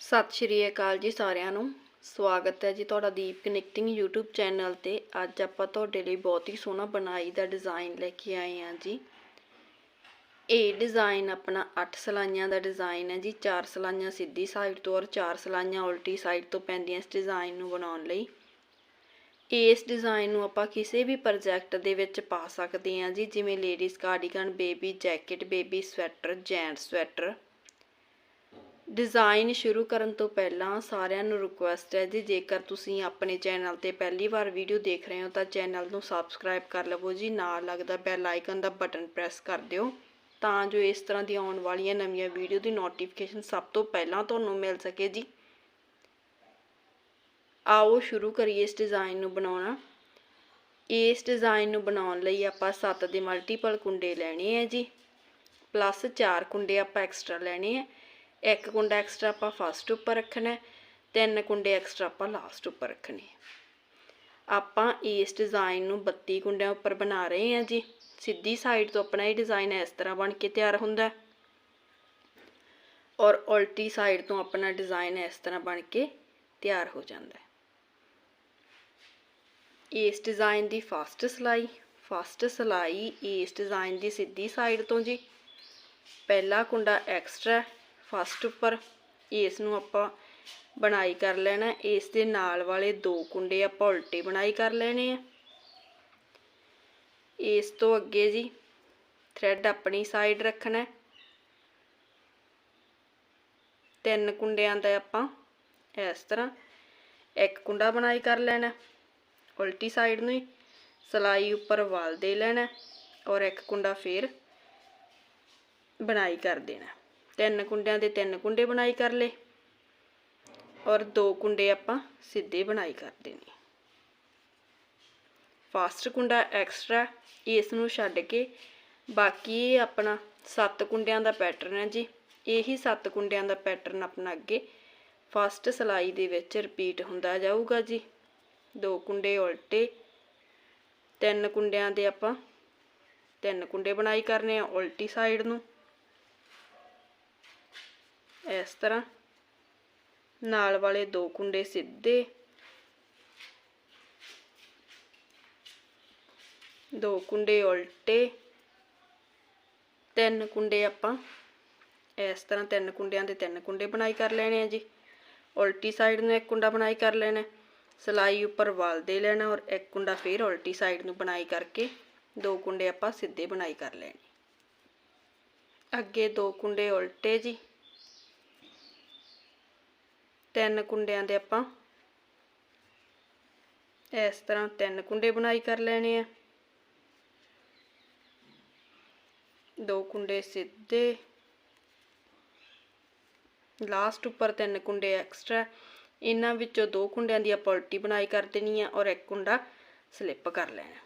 ਸਤਿ ਸ਼੍ਰੀ ਅਕਾਲ ਜੀ ਸਾਰਿਆਂ ਨੂੰ। ਸਵਾਗਤ ਹੈ ਜੀ ਤੁਹਾਡਾ ਦੀਪ ਕਨੈਕਟਿੰਗ YouTube ਚੈਨਲ ਤੇ। ਅੱਜ ਆਪਾਂ ਤੁਹਾਡੇ ਲਈ ਬਹੁਤ ਹੀ ਸੋਹਣਾ ਬਣਾਈ ਦਾ ਡਿਜ਼ਾਈਨ ਲੈ ਕੇ ਆਏ ਹਾਂ ਜੀ। ਇਹ ਡਿਜ਼ਾਈਨ ਆਪਣਾ 8 ਸਲਾਈਆਂ ਦਾ ਡਿਜ਼ਾਈਨ ਹੈ ਜੀ। 4 ਸਲਾਈਆਂ ਸਿੱਧੀ ਸਾਈਡ ਤੋਂ ਔਰ 4 ਸਲਾਈਆਂ ਉਲਟੀ ਸਾਈਡ ਤੋਂ ਪੈਂਦੀਆਂ ਇਸ ਡਿਜ਼ਾਈਨ ਨੂੰ ਬਣਾਉਣ ਲਈ। ਇਸ ਡਿਜ਼ਾਈਨ ਨੂੰ ਆਪਾਂ ਕਿਸੇ ਵੀ ਪ੍ਰੋਜੈਕਟ ਦੇ ਵਿੱਚ ਪਾ ਸਕਦੇ ਹਾਂ ਜੀ। ਜਿਵੇਂ ladies cardigan baby jacket baby sweater gent sweater design ਸ਼ੁਰੂ ਕਰਨ ਤੋਂ ਪਹਿਲਾਂ ਸਾਰਿਆਂ ਨੂੰ ਰਿਕੁਐਸਟ ਹੈ ਜੀ, ਜੇਕਰ ਤੁਸੀਂ ਆਪਣੇ ਚੈਨਲ ਤੇ ਪਹਿਲੀ ਵਾਰ ਵੀਡੀਓ ਦੇਖ ਰਹੇ ਹੋ ਤਾਂ ਚੈਨਲ ਨੂੰ ਸਬਸਕ੍ਰਾਈਬ ਕਰ ਲਵੋ ਜੀ, ਨਾਲ ਲੱਗਦਾ ਬੈਲ ਆਈਕਨ ਦਾ ਬਟਨ ਪ੍ਰੈਸ ਕਰ ਦਿਓ ਤਾਂ ਜੋ ਇਸ ਤਰ੍ਹਾਂ ਦੀ ਆਉਣ ਵਾਲੀਆਂ ਨਵੀਆਂ ਵੀਡੀਓ ਦੀ ਨੋਟੀਫਿਕੇਸ਼ਨ ਸਭ ਤੋਂ ਪਹਿਲਾਂ ਤੁਹਾਨੂੰ ਮਿਲ ਸਕੇ ਜੀ। ਆਓ ਸ਼ੁਰੂ ਕਰੀਏ ਇਸ ਡਿਜ਼ਾਈਨ ਨੂੰ ਬਣਾਉਣਾ। ਇਸ ਡਿਜ਼ਾਈਨ ਨੂੰ ਬਣਾਉਣ ਲਈ ਆਪਾਂ 7 ਦੇ ਮਲਟੀਪਲ ਕੁੰਡੇ ਲੈਣੇ ਆ ਜੀ ਪਲੱਸ 4 ਕੁੰਡੇ ਆਪਾਂ ਐਕਸਟਰਾ ਲੈਣੇ ਆ ਇੱਕ ਕੁੰਡਾ ਐਕਸਟਰਾ ਆਪਾਂ ਫਸਟ ਉੱਪਰ ਰੱਖਣਾ ਤਿੰਨ ਕੁੰਡੇ ਐਕਸਟਰਾ ਆਪਾਂ ਲਾਸਟ ਉੱਪਰ ਰੱਖਣੇ ਆਪਾਂ ਇਸ ਡਿਜ਼ਾਈਨ ਨੂੰ 32 ਕੁੰਡਿਆਂ ਉੱਪਰ ਬਣਾ ਰਹੇ ਹਾਂ ਜੀ। ਸਿੱਧੀ ਸਾਈਡ ਤੋਂ ਆਪਣਾ ਇਹ ਡਿਜ਼ਾਈਨ ਇਸ ਤਰ੍ਹਾਂ ਬਣ ਕੇ ਤਿਆਰ ਹੁੰਦਾ ਔਰ ਉਲਟੀ ਸਾਈਡ ਤੋਂ ਆਪਣਾ ਡਿਜ਼ਾਈਨ ਇਸ ਤਰ੍ਹਾਂ ਬਣ ਕੇ ਤਿਆਰ ਹੋ ਜਾਂਦਾ ਇਸ ਡਿਜ਼ਾਈਨ ਦੀ ਫਸਟ ਸਲਾਈ ਫਸਟ ਸਲਾਈ ਇਸ ਡਿਜ਼ਾਈਨ ਦੀ ਸਿੱਧੀ ਸਾਈਡ ਤੋਂ ਜੀ। ਪਹਿਲਾ ਕੁੰਡਾ ਐਕਸਟਰਾ ਫਸਟ ਉੱਪਰ ਇਸ ਨੂੰ ਆਪਾਂ ਬਣਾਈ ਕਰ ਲੈਣਾ ਇਸ ਦੇ ਨਾਲ ਵਾਲੇ ਦੋ ਕੁੰਡੇ ਆਪਾਂ ਉਲਟੇ ਬਣਾਈ ਕਰ ਲੈਣੇ ਆ। ਇਸ ਤੋਂ ਅੱਗੇ ਜੀ ਥ੍ਰੈਡ ਆਪਣੀ ਸਾਈਡ ਰੱਖਣਾ ਤਿੰਨ ਕੁੰਡਿਆਂ ਦਾ ਆਪਾਂ ਇਸ ਤਰ੍ਹਾਂ ਇੱਕ ਕੁੰਡਾ ਬਣਾਈ ਕਰ ਲੈਣਾ ਉਲਟੀ ਸਾਈਡ ਨੂੰ ਹੀ ਸਲਾਈ ਉੱਪਰ ਵਾਲ ਦੇ ਲੈਣਾ ਔਰ ਇੱਕ ਕੁੰਡਾ ਫੇਰ ਬਣਾਈ ਕਰ ਦੇਣਾ ਤਿੰਨ ਕੁੰਡਿਆਂ ਦੇ ਤਿੰਨ ਕੁੰਡੇ ਬਣਾਈ ਕਰ ਲਏ। ਔਰ ਦੋ ਕੁੰਡੇ ਆਪਾਂ ਸਿੱਧੇ ਬਣਾਈ ਕਰ ਦੇਣੇ। ਫਾਸਟ ਕੁੰਡਾ ਐਕਸਟਰਾ ਇਸ ਨੂੰ ਛੱਡ ਕੇ ਬਾਕੀ ਇਹ ਆਪਣਾ ਸੱਤ ਕੁੰਡਿਆਂ ਦਾ ਪੈਟਰਨ ਹੈ ਜੀ। ਇਹੀ ਸੱਤ ਕੁੰਡਿਆਂ ਦਾ ਪੈਟਰਨ ਆਪਣਾ ਅੱਗੇ ਫਸਟ ਸਲਾਈ ਦੇ ਵਿੱਚ ਰਿਪੀਟ ਹੁੰਦਾ ਜਾਊਗਾ ਜੀ। ਦੋ ਕੁੰਡੇ ਉਲਟੇ, ਤਿੰਨ ਕੁੰਡਿਆਂ ਦੇ ਆਪਾਂ ਤਿੰਨ ਕੁੰਡੇ ਬਣਾਈ ਕਰਨੇ ਆ ਉਲਟੀ ਸਾਈਡ ਨੂੰ। ਇਸ ਤਰ੍ਹਾਂ ਨਾਲ ਵਾਲੇ ਦੋ ਕੁੰਡੇ ਸਿੱਧੇ। ਦੋ ਕੁੰਡੇ ਉਲਟੇ। ਤਿੰਨ ਕੁੰਡੇ ਆਪਾਂ ਇਸ ਤਰ੍ਹਾਂ ਤਿੰਨ ਕੁੰਡਿਆਂ ਦੇ ਤਿੰਨ ਕੁੰਡੇ ਬਣਾਈ ਕਰ ਲੈਣੇ ਆ ਜੀ। ਉਲਟੀ ਸਾਈਡ ਨੂੰ ਇੱਕ ਕੁੰਡਾ ਬਣਾਈ ਕਰ ਲੈਣਾ, ਸਲਾਈ ਉੱਪਰ ਵਾਲ ਦੇ ਲੈਣਾ ਔਰ ਇੱਕ ਕੁੰਡਾ ਫੇਰ ਉਲਟੀ ਸਾਈਡ ਨੂੰ ਬਣਾਈ ਕਰਕੇ ਦੋ ਕੁੰਡੇ ਆਪਾਂ ਸਿੱਧੇ ਬਣਾਈ ਕਰ ਲੈਣੇ। ਅੱਗੇ ਦੋ ਕੁੰਡੇ ਉਲਟੇ ਜੀ। ਤਿੰਨ ਕੁੰਡਿਆਂ ਦੇ ਆਪਾਂ। ਇਸ ਤਰ੍ਹਾਂ ਤਿੰਨ ਕੁੰਡੇ ਬੁਣਾਈ ਕਰ ਲੈਣੇ ਆ। ਦੋ ਕੁੰਡੇ ਸਿੱਧੇ। ਲਾਸਟ ਉੱਪਰ ਤਿੰਨ ਕੁੰਡੇ ਐਕਸਟਰਾ। ਇਹਨਾਂ ਵਿੱਚੋਂ ਦੋ ਕੁੰਡਿਆਂ ਦੀ ਆਪਾਂ ਉਲਟੀ ਬਣਾਈ ਕਰ ਦੇਣੀ ਆ ਔਰ ਇੱਕ ਕੁੰਡਾ ਸਲਿੱਪ ਕਰ ਲੈਣਾ।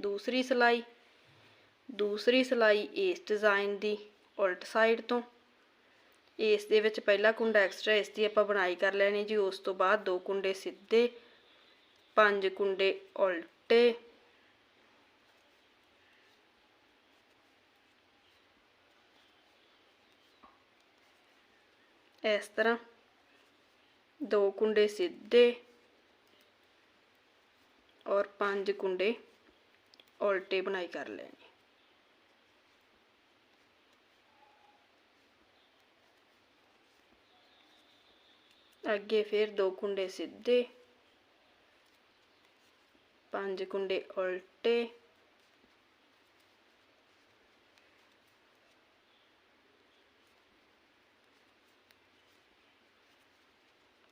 ਦੂਸਰੀ ਸਲਾਈ। ਦੂਸਰੀ ਸਲਾਈ ਇਸ ਡਿਜ਼ਾਈਨ ਦੀ, ਉਲਟ ਸਾਈਡ ਤੋਂ। ਇਸ ਦੇ ਵਿੱਚ ਪਹਿਲਾ ਕੁੰਡਾ ਐਕਸਟਰਾ ਇਸ ਦੀ ਆਪਾਂ ਬਣਾਈ ਕਰ ਲੈਣੀ ਜੀ, ਉਸ ਤੋਂ ਬਾਅਦ ਦੋ ਕੁੰਡੇ ਸਿੱਧੇ, ਪੰਜ ਕੁੰਡੇ ਉਲਟੇ। ਇਸ ਤਰ੍ਹਾਂ ਦੋ ਕੁੰਡੇ ਸਿੱਧੇ ਔਰ ਪੰਜ ਕੁੰਡੇ ਉਲਟੇ ਬਣਾਈ ਕਰ ਲੈਣੇ। ਅੱਗੇ ਫਿਰ ਦੋ ਕੁੰਡੇ ਸਿੱਧੇ ਪੰਜ ਕੁੰਡੇ ਉਲਟੇ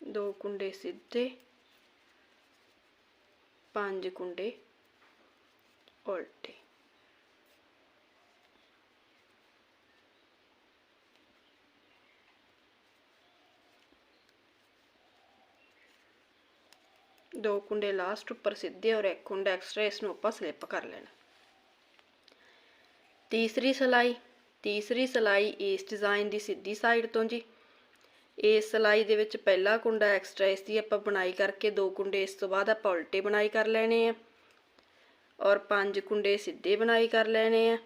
ਦੋ ਕੁੰਡੇ ਸਿੱਧੇ ਪੰਜ ਕੁੰਡੇ ਉਲਟੇ। ਦੋ ਕੁੰਡੇ ਲਾਸਟ ਉੱਪਰ ਸਿੱਧੇ ਔਰ ਇੱਕ ਕੁੰਡਾ ਐਕਸਟਰਾ ਇਸ ਨੂੰ ਆਪਾਂ ਸਲਿੱਪ ਕਰ ਲੈਣਾ। ਤੀਸਰੀ ਸਲਾਈ ਤੀਸਰੀ ਸਲਾਈ ਇਸ ਡਿਜ਼ਾਈਨ ਦੀ ਸਿੱਧੀ ਸਾਈਡ ਤੋਂ ਜੀ। ਇਸ ਸਲਾਈ ਦੇ ਵਿੱਚ ਪਹਿਲਾ ਕੁੰਡਾ ਐਕਸਟਰਾ ਇਸ ਦੀ ਆਪਾਂ ਬਣਾਈ ਕਰਕੇ ਦੋ ਕੁੰਡੇ ਇਸ ਤੋਂ ਬਾਅਦ ਆਪਾਂ ਉਲਟੇ ਬਣਾਈ ਕਰ ਲੈਣੇ ਆ। ਔਰ ਪੰਜ ਕੁੰਡੇ ਸਿੱਧੇ ਬਣਾਈ ਕਰ ਲੈਣੇ ਆ।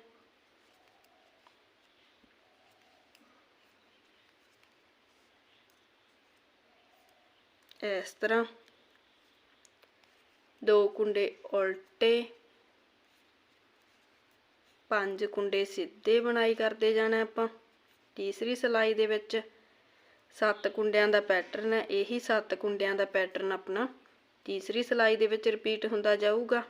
ਇਸ ਤਰ੍ਹਾਂ ਦੋ ਕੁੰਡੇ ਉਲਟੇ, ਪੰਜ ਕੁੰਡੇ ਸਿੱਧੇ ਬਣਾਈ ਕਰਦੇ ਜਾਣਾ ਆਪਾਂ। ਤੀਸਰੀ ਸਲਾਈ ਦੇ ਵਿੱਚ ਸੱਤ ਕੁੰਡਿਆਂ ਦਾ ਪੈਟਰਨ ਹੈ। ਇਹੀ ਸੱਤ ਕੁੰਡਿਆਂ ਦਾ ਪੈਟਰਨ ਆਪਣਾ ਤੀਸਰੀ ਸਲਾਈ ਦੇ ਵਿੱਚ ਰਿਪੀਟ ਹੁੰਦਾ ਜਾਊਗਾ।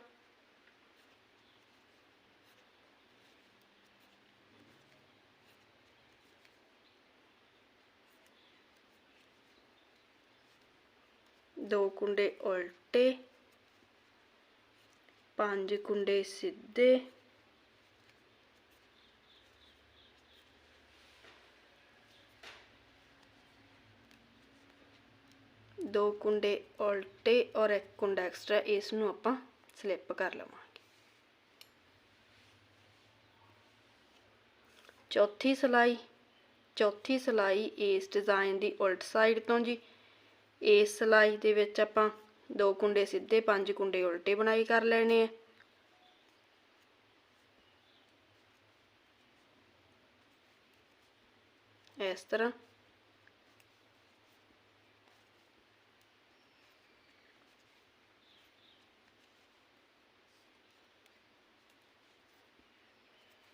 ਦੋ ਕੁੰਡੇ ਉਲਟੇ ਪੰਜ ਕੁੰਡੇ ਸਿੱਧੇ। ਦੋ ਕੁੰਡੇ ਉਲਟੇ ਔਰ ਇੱਕ ਕੁੰਡਾ ਐਕਸਟਰਾ ਇਸ ਨੂੰ ਆਪਾਂ ਸਲਿੱਪ ਕਰ ਲਵਾਂਗੇ। ਚੌਥੀ ਸਲਾਈ। ਚੌਥੀ ਸਲਾਈ ਇਸ ਡਿਜ਼ਾਈਨ ਦੀ ਉਲਟ ਸਾਈਡ ਤੋਂ ਜੀ। ਇਸ ਸਲਾਈ ਦੇ ਵਿੱਚ ਆਪਾਂ ਦੋ ਕੁੰਡੇ ਸਿੱਧੇ, ਪੰਜ ਕੁੰਡੇ ਉਲਟੇ ਬਣਾਈ ਕਰ ਲੈਣੇ ਆ। ਇਸ ਤਰ੍ਹਾਂ।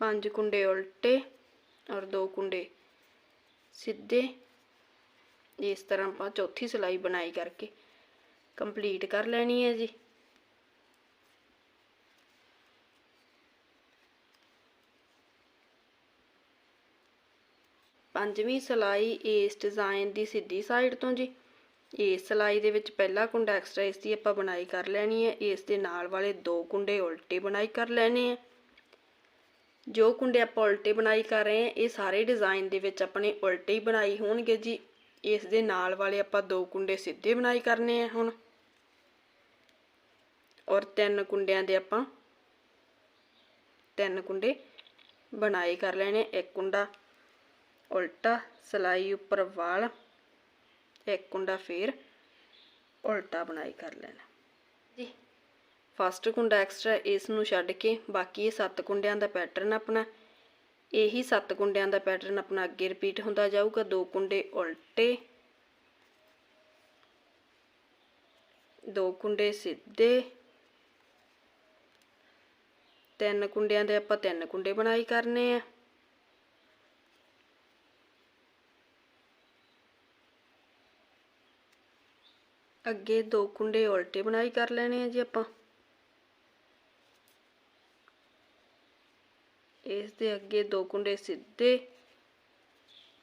ਪੰਜ ਕੁੰਡੇ ਉਲਟੇ ਔਰ ਦੋ ਕੁੰਡੇ ਸਿੱਧੇ। ਇਸ ਤਰ੍ਹਾਂ ਆਪਾਂ ਚੌਥੀ ਸਲਾਈ ਬਣਾਈ ਕਰਕੇ ਕੰਪਲੀਟ ਕਰ ਲੈਣੀ ਹੈ ਜੀ। ਪੰਜਵੀਂ ਸਲਾਈ ਇਸ ਡਿਜ਼ਾਈਨ ਦੀ ਸਿੱਧੀ ਸਾਈਡ ਤੋਂ ਜੀ। ਇਸ ਸਲਾਈ ਦੇ ਵਿੱਚ ਪਹਿਲਾ ਕੁੰਡਾ ਐਕਸਟਰਾ ਇਸ ਦੀ ਆਪਾਂ ਬਣਾਈ ਕਰ ਲੈਣੀ ਹੈ। ਇਸ ਦੇ ਨਾਲ ਵਾਲੇ ਦੋ ਕੁੰਡੇ ਉਲਟੇ ਬਣਾਈ ਕਰ ਲੈਣੇ ਆ ਜੋ ਕੁੰਡੇ ਆਪਾਂ ਉਲਟੇ ਬਣਾਈ ਕਰ ਰਹੇ ਹਾਂ, ਇਹ ਸਾਰੇ ਡਿਜ਼ਾਈਨ ਦੇ ਵਿੱਚ ਆਪਣੇ ਉਲਟੇ ਹੀ ਬਣਾਈ ਹੋਣਗੇ ਜੀ। ਇਸ ਦੇ ਨਾਲ ਵਾਲੇ ਆਪਾਂ ਦੋ ਕੁੰਡੇ ਸਿੱਧੇ ਬਣਾਈ ਕਰਨੇ ਆ ਹੁਣ। ਔਰ ਤਿੰਨ ਕੁੰਡਿਆਂ ਦੇ ਆਪਾਂ ਤਿੰਨ ਕੁੰਡੇ ਬਣਾਈ ਕਰ ਲੈਣੇ ਇੱਕ ਕੁੰਡਾ ਉਲਟਾ ਸਲਾਈ ਉੱਪਰ ਵਾਲ ਇੱਕ ਕੁੰਡਾ ਫੇਰ ਉਲਟਾ ਬਣਾਈ ਕਰ ਲੈਣਾ। ਜੀ। ਫਸਟ ਕੁੰਡਾ ਐਕਸਟਰਾ ਇਸ ਨੂੰ ਛੱਡ ਕੇ ਬਾਕੀ ਇਹ ਸੱਤ ਕੁੰਡਿਆਂ ਦਾ ਪੈਟਰਨ ਆਪਣਾ। ਇਹੀ ਸੱਤ ਕੁੰਡਿਆਂ ਦਾ ਪੈਟਰਨ ਆਪਣਾ ਅੱਗੇ ਰਿਪੀਟ ਹੁੰਦਾ ਜਾਊਗਾ। ਦੋ ਕੁੰਡੇ ਉਲਟੇ ਦੋ ਕੁੰਡੇ ਸਿੱਧੇ ਤਿੰਨ ਕੁੰਡਿਆਂ ਦੇ ਆਪਾਂ ਤਿੰਨ ਕੁੰਡੇ ਬਣਾਈ ਕਰਨੇ ਆ। ਅੱਗੇ ਦੋ ਕੁੰਡੇ ਉਲਟੇ ਬਣਾਈ ਕਰ ਲੈਣੇ ਆ ਜੀ ਆਪਾਂ। ਇਸ ਦੇ ਅੱਗੇ ਦੋ ਕੁੰਡੇ ਸਿੱਧੇ,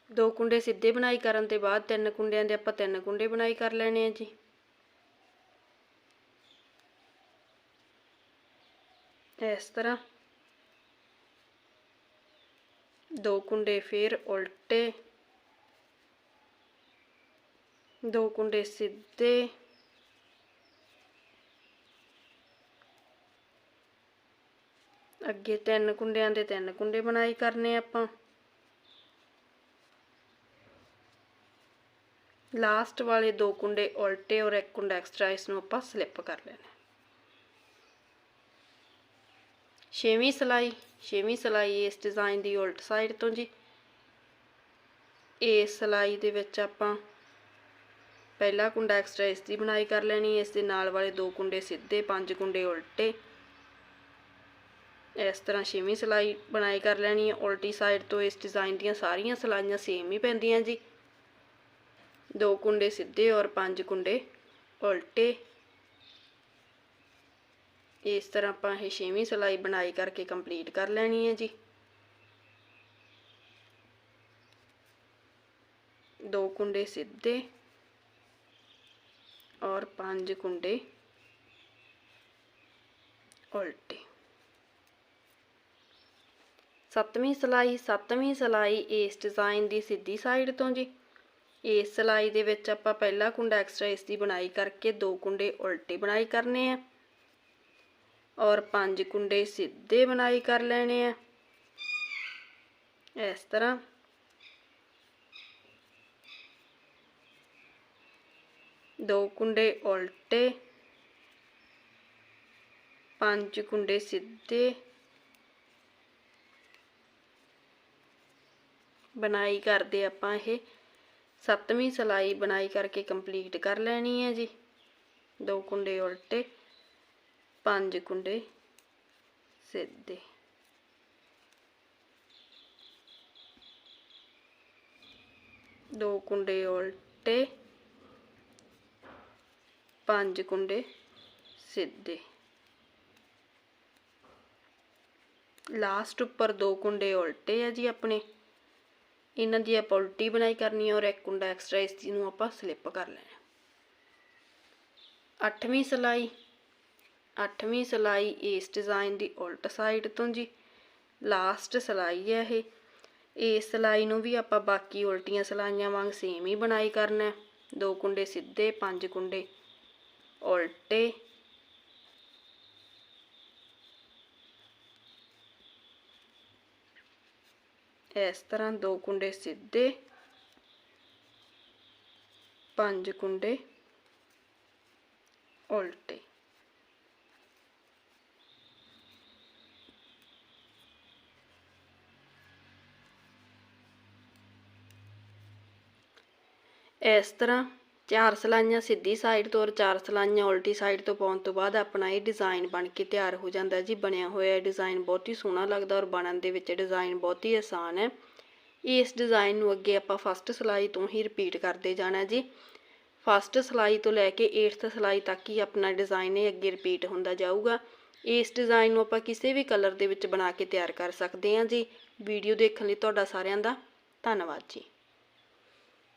ਦੋ ਕੁੰਡੇ ਸਿੱਧੇ ਬਣਾਈ ਕਰਨ ਤੇ ਬਾਅਦ ਤਿੰਨ ਕੁੰਡਿਆਂ ਦੇ ਆਪਾਂ ਤਿੰਨ ਕੁੰਡੇ ਬਣਾਈ ਕਰ ਲੈਣੇ ਆ ਜੀ। ਇਸ ਤਰ੍ਹਾਂ ਦੋ ਕੁੰਡੇ ਫੇਰ ਉਲਟੇ, ਦੋ ਕੁੰਡੇ ਸਿੱਧੇ, ਅੱਗੇ ਤਿੰਨ ਕੁੰਡਿਆਂ ਦੇ ਤਿੰਨ ਕੁੰਡੇ ਬਣਾਈ ਕਰਨੇ ਆਪਾਂ। ਲਾਸਟ ਵਾਲੇ ਦੋ ਕੁੰਡੇ ਉਲਟੇ ਔਰ ਇੱਕ ਕੁੰਡਾ ਐਕਸਟਰਾ ਇਸ ਨੂੰ ਆਪਾਂ ਸਲਿੱਪ ਕਰ ਲੈਣਾ। ਛੇਵੀਂ ਸਲਾਈ ਛੇਵੀਂ ਸਲਾਈ ਇਸ ਡਿਜ਼ਾਈਨ ਦੀ ਉਲਟ ਸਾਈਡ ਤੋਂ ਜੀ। ਇਸ ਸਲਾਈ ਦੇ ਵਿੱਚ ਆਪਾਂ ਪਹਿਲਾ ਕੁੰਡਾ ਐਕਸਟਰਾ ਇਸ ਦੀ ਬਣਾਈ ਕਰ ਲੈਣੀ, ਇਸ ਦੇ ਨਾਲ ਵਾਲੇ ਦੋ ਕੁੰਡੇ ਸਿੱਧੇ, ਪੰਜ ਕੁੰਡੇ ਉਲਟੇ। ਇਸ ਤਰ੍ਹਾਂ ਛੇਵੀਂ ਸਲਾਈ ਬਣਾਈ ਕਰ ਲੈਣੀ ਹੈ। ਉਲਟੀ ਸਾਈਡ ਤੋਂ ਇਸ ਡਿਜ਼ਾਈਨ ਦੀਆਂ ਸਾਰੀਆਂ ਸਲਾਈਆਂ ਸੇਮ ਹੀ ਪੈਂਦੀਆਂ ਜੀ। ਦੋ ਕੁੰਡੇ ਸਿੱਧੇ ਔਰ ਪੰਜ ਕੁੰਡੇ ਉਲਟੇ। ਇਸ ਤਰ੍ਹਾਂ ਆਪਾਂ ਇਹ ਛੇਵੀਂ ਸਿਲਾਈ ਬਣਾਈ ਕਰਕੇ ਕੰਪਲੀਟ ਕਰ ਲੈਣੀ ਹੈ ਜੀ। ਦੋ ਕੁੰਡੇ ਸਿੱਧੇ ਔਰ ਪੰਜ ਕੁੰਡੇ ਉਲਟੇ। ਸੱਤਵੀਂ ਸਲਾਈ ਸੱਤਵੀਂ ਸਲਾਈ ਇਸ ਡਿਜ਼ਾਈਨ ਦੀ ਸਿੱਧੀ ਸਾਈਡ ਤੋਂ ਜੀ। ਇਸ ਸਲਾਈ ਦੇ ਵਿੱਚ ਆਪਾਂ ਪਹਿਲਾ ਕੁੰਡਾ ਐਕਸਟਰਾ ਇਸ ਦੀ ਬਣਾਈ ਕਰਕੇ ਦੋ ਕੁੰਡੇ ਉਲਟੇ ਬਣਾਈ ਕਰਨੇ ਆ। ਔਰ ਪੰਜ ਕੁੰਡੇ ਸਿੱਧੇ ਬਣਾਈ ਕਰ ਲੈਣੇ ਆ। ਇਸ ਤਰ੍ਹਾਂ। ਦੋ ਕੁੰਡੇ ਉਲਟੇ। ਪੰਜ ਕੁੰਡੇ ਸਿੱਧੇ। ਬਣਾਈ ਕਰਦੇ ਆਪਾਂ ਇਹ। ਸੱਤਵੀਂ ਸਲਾਈ ਬਣਾਈ ਕਰਕੇ ਕੰਪਲੀਟ ਕਰ ਲੈਣੀ ਹੈ ਜੀ। ਦੋ ਕੁੰਡੇ ਉਲਟੇ। ਪੰਜ ਕੁੰਡੇ ਸਿੱਧੇ। ਦੋ ਕੁੰਡੇ ਉਲਟੇ, ਪੰਜ ਕੁੰਡੇ ਸਿੱਧੇ। ਲਾਸਟ ਉੱਪਰ ਦੋ ਕੁੰਡੇ ਉਲਟੇ ਆ ਜੀ ਆਪਣੇ। ਇਹਨਾਂ ਦੀ ਆਪਾਂ ਉਲਟੀ ਬਣਾਈ ਕਰਨੀ ਹੈ ਔਰ ਇੱਕ ਕੁੰਡਾ ਐਕਸਟਰਾ ਇਸ ਚੀਜ਼ ਨੂੰ ਆਪਾਂ ਸਲਿੱਪ ਕਰ ਲੈਣਾ। ਅੱਠਵੀਂ ਸਲਾਈ ਅੱਠਵੀਂ ਸਲਾਈ ਇਸ ਡਿਜ਼ਾਈਨ ਦੀ ਉਲਟ ਸਾਈਡ ਤੋਂ ਜੀ। ਲਾਸਟ ਸਲਾਈ ਹੈ ਇਹ। ਇਸ ਸਲਾਈ ਨੂੰ ਵੀ ਆਪਾਂ ਬਾਕੀ ਉਲਟੀਆਂ ਸਲਾਈਆਂ ਵਾਂਗ ਸੇਮ ਹੀ ਬਣਾਈ ਕਰਨਾ ਹੈ। ਦੋ ਕੁੰਡੇ ਸਿੱਧੇ, ਪੰਜ ਕੁੰਡੇ ਉਲਟੇ। ਇਸ ਤਰ੍ਹਾਂ ਦੋ ਕੁੰਡੇ ਸਿੱਧੇ, ਪੰਜ ਕੁੰਡੇ ਉਲਟੇ। ਇਸ ਤਰ੍ਹਾਂ ਚਾਰ ਸਲਾਈਆਂ ਸਿੱਧੀ ਸਾਈਡ ਤੋਂ ਔਰ ਚਾਰ ਸਲਾਈਆਂ ਉਲਟੀ ਸਾਈਡ ਤੋਂ ਪਾਉਣ ਤੋਂ ਬਾਅਦ ਆਪਣਾ ਇਹ ਡਿਜ਼ਾਈਨ ਬਣ ਕੇ ਤਿਆਰ ਹੋ ਜਾਂਦਾ ਜੀ, ਬਣਿਆ ਹੋਇਆ ਡਿਜ਼ਾਈਨ ਬਹੁਤ ਹੀ ਸੋਹਣਾ ਲੱਗਦਾ ਔਰ ਬਣਨ ਦੇ ਵਿੱਚ ਡਿਜ਼ਾਈਨ ਬਹੁਤ ਹੀ ਆਸਾਨ ਹੈ। ਇਸ ਡਿਜ਼ਾਈਨ ਨੂੰ ਅੱਗੇ ਆਪਾਂ ਫਸਟ ਸਲਾਈ ਤੋਂ ਹੀ ਰਿਪੀਟ ਕਰਦੇ ਜਾਣਾ ਜੀ। ਫਸਟ ਸਲਾਈ ਤੋਂ ਲੈ ਕੇ 8th ਸਲਾਈ ਤੱਕ ਹੀ ਆਪਣਾ ਡਿਜ਼ਾਈਨ ਇਹ ਅੱਗੇ ਰਿਪੀਟ ਹੁੰਦਾ ਜਾਊਗਾ। ਇਸ ਡਿਜ਼ਾਈਨ ਨੂੰ ਆਪਾਂ ਕਿਸੇ ਵੀ ਕਲਰ ਦੇ ਵਿੱਚ ਬਣਾ ਕੇ ਤਿਆਰ ਕਰ ਸਕਦੇ ਹਾਂ ਜੀ। ਵੀਡੀਓ ਦੇਖਣ ਲਈ ਤੁਹਾਡਾ ਸਾਰਿਆਂ ਦਾ ਧੰਨਵਾਦ ਜੀ।